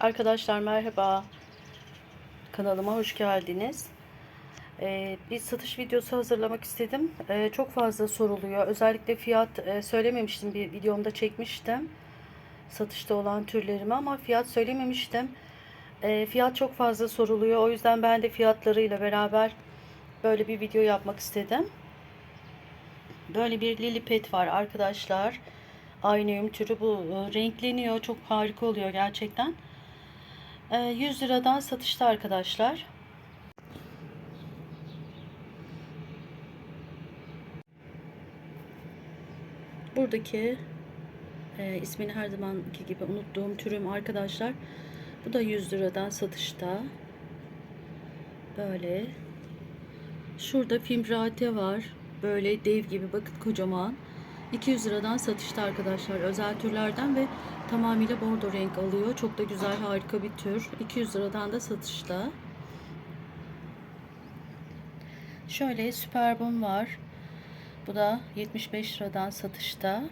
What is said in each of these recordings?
Arkadaşlar merhaba. Kanalıma hoş geldiniz. Ee, bir satış videosu hazırlamak istedim. Ee, çok fazla soruluyor. Özellikle fiyat e, söylememiştim. Bir videomda çekmiştim. Satışta olan türlerimi ama fiyat söylememiştim. Ee, fiyat çok fazla soruluyor. O yüzden ben de fiyatlarıyla beraber böyle bir video yapmak istedim. Böyle bir lilipet var arkadaşlar. Aynı türü bu renkleniyor. Çok harika oluyor gerçekten. E, 100 liradan satışta arkadaşlar. Buradaki e, ismini her zamanki gibi unuttuğum türüm arkadaşlar. Bu da 100 liradan satışta. Böyle. Şurada fimbrate var. Böyle dev gibi bakın kocaman. 200 liradan satışta arkadaşlar. Özel türlerden ve tamamıyla bordo renk alıyor. Çok da güzel harika bir tür. 200 liradan da satışta. Şöyle süperbum var. Bu da 75 liradan satışta.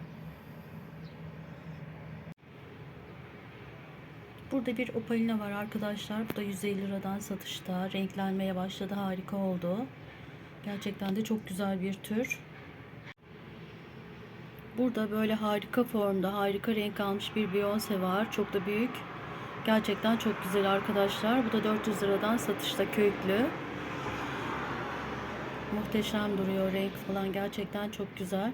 Burada bir opalina var arkadaşlar. Bu da 150 liradan satışta. Renklenmeye başladı. Harika oldu. Gerçekten de çok güzel bir tür. Burada böyle harika formda, harika renk almış bir Beyoncé var. Çok da büyük. Gerçekten çok güzel arkadaşlar. Bu da 400 liradan satışta köklü. Muhteşem duruyor renk falan. Gerçekten çok güzel.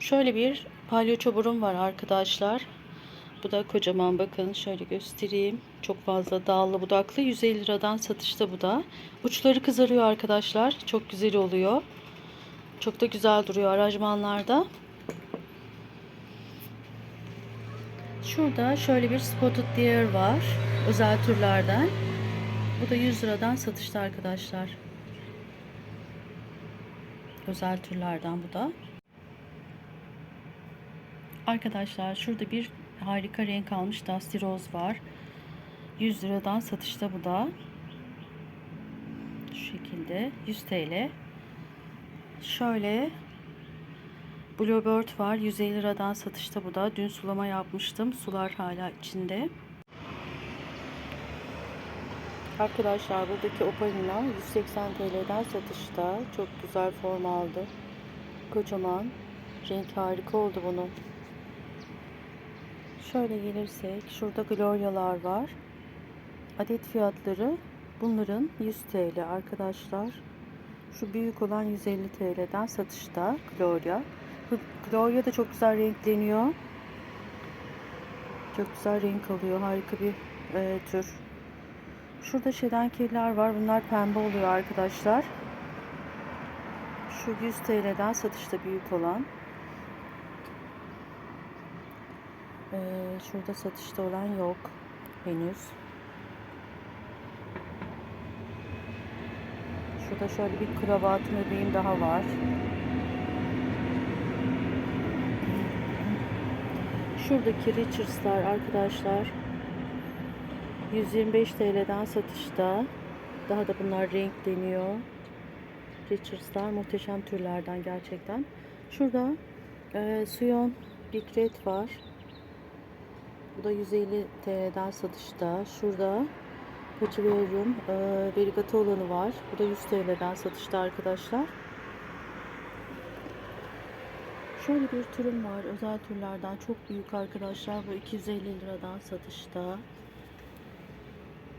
Şöyle bir palyaço burun var arkadaşlar. Bu da kocaman bakın şöyle göstereyim. Çok fazla dallı budaklı 150 liradan satışta bu da. Uçları kızarıyor arkadaşlar. Çok güzel oluyor. Çok da güzel duruyor aranjmanlarda. Şurada şöyle bir spotted deer var. Özel türlerden. Bu da 100 liradan satışta arkadaşlar. Özel türlerden bu da. Arkadaşlar şurada bir harika renk almış Dusty Rose var. 100 liradan satışta bu da. Şu şekilde 100 TL. Şöyle Bluebird var. 150 liradan satışta bu da. Dün sulama yapmıştım. Sular hala içinde. Arkadaşlar buradaki opalina 180 TL'den satışta. Çok güzel form aldı. Kocaman. Renk harika oldu bunun. Şöyle gelirsek şurada gloryalar var. Adet fiyatları bunların 100 TL arkadaşlar. Şu büyük olan 150 TL'den satışta Gloria. Gloria da çok güzel renkleniyor. Çok güzel renk alıyor. Harika bir e, tür. Şurada şedenkeller var. Bunlar pembe oluyor arkadaşlar. Şu 100 TL'den satışta büyük olan. Ee, şurada satışta olan yok henüz. Şurada şöyle bir kravatın öbeğim daha var. Şuradaki Richards'lar arkadaşlar 125 TL'den satışta. Daha da bunlar renkleniyor. Richards'lar muhteşem türlerden gerçekten. Şurada e, Suyon Big Red var. Bu da 150 TL'den satışta. Şurada Paçiverium e, Verigata olanı var. Bu da 100 TL'den satışta arkadaşlar. Şöyle bir türüm var. Özel türlerden çok büyük arkadaşlar. Bu 250 liradan satışta.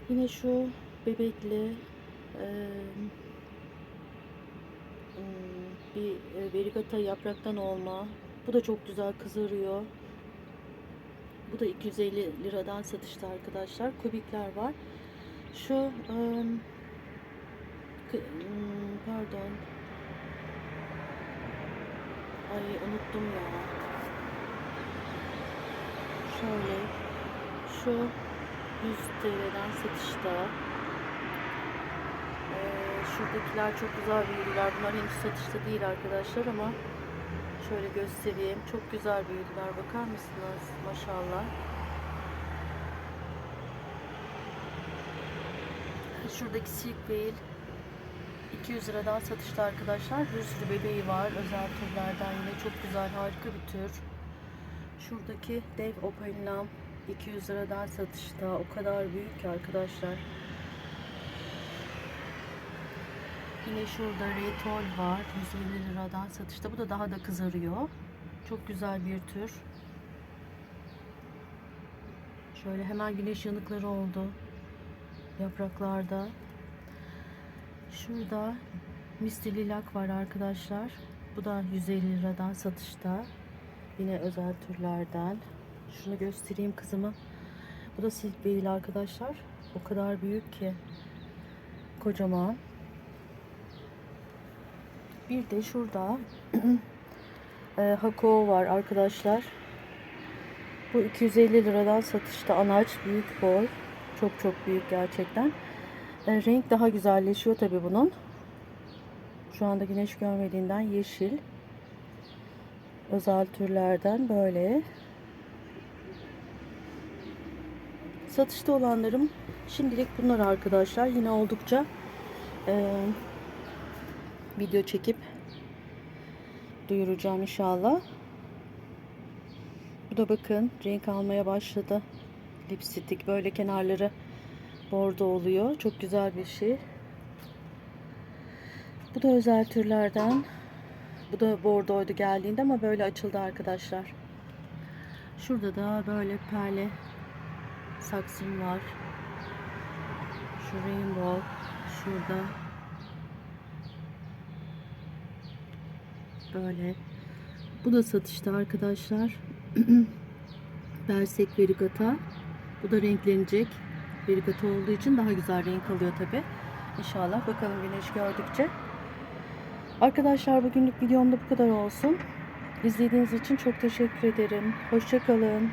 Yine şu bebekli e, bir e, verigata yapraktan olma. Bu da çok güzel kızarıyor. Bu da 250 liradan satışta arkadaşlar. Kubikler var. Şu pardon. Ay unuttum ya. Şöyle şu 100 TL'den satışta. Şuradakiler çok güzel büyüdüler. Bunlar henüz satışta değil arkadaşlar ama şöyle göstereyim. Çok güzel büyüdüler. Bakar mısınız? Maşallah. Şuradaki Silkveil 200 liradan satışta arkadaşlar. Bir bebeği var. Özel türlerden yine çok güzel harika bir tür. Şuradaki dev opalinam 200 liradan satışta. O kadar büyük ki arkadaşlar. Yine şurada retol var. 150 liradan satışta. Bu da daha da kızarıyor. Çok güzel bir tür. Şöyle hemen güneş yanıkları oldu. Yapraklarda. Şurada Misty Lilac var arkadaşlar. Bu da 150 liradan satışta. Yine özel türlerden. Şunu göstereyim kızımı. Bu da silk değil arkadaşlar. O kadar büyük ki. Kocaman. Bir de şurada e, Hako var arkadaşlar. Bu 250 liradan satışta anaç büyük boy. Çok çok büyük gerçekten. E, renk daha güzelleşiyor tabi bunun. Şu anda güneş görmediğinden yeşil. Özel türlerden böyle. Satışta olanlarım şimdilik bunlar arkadaşlar. Yine oldukça e, video çekip duyuracağım inşallah. Bu da bakın renk almaya başladı. Lipstik böyle kenarları bordo oluyor. Çok güzel bir şey. Bu da özel türlerden. Bu da bordoydu geldiğinde ama böyle açıldı arkadaşlar. Şurada da böyle perle saksım var. Şu rainbow şurada böyle bu da satışta arkadaşlar Bersek verigata bu da renklenecek. Verigata olduğu için daha güzel renk alıyor tabi İnşallah bakalım güneş gördükçe. Arkadaşlar bugünlük videomda bu kadar olsun. İzlediğiniz için çok teşekkür ederim. Hoşçakalın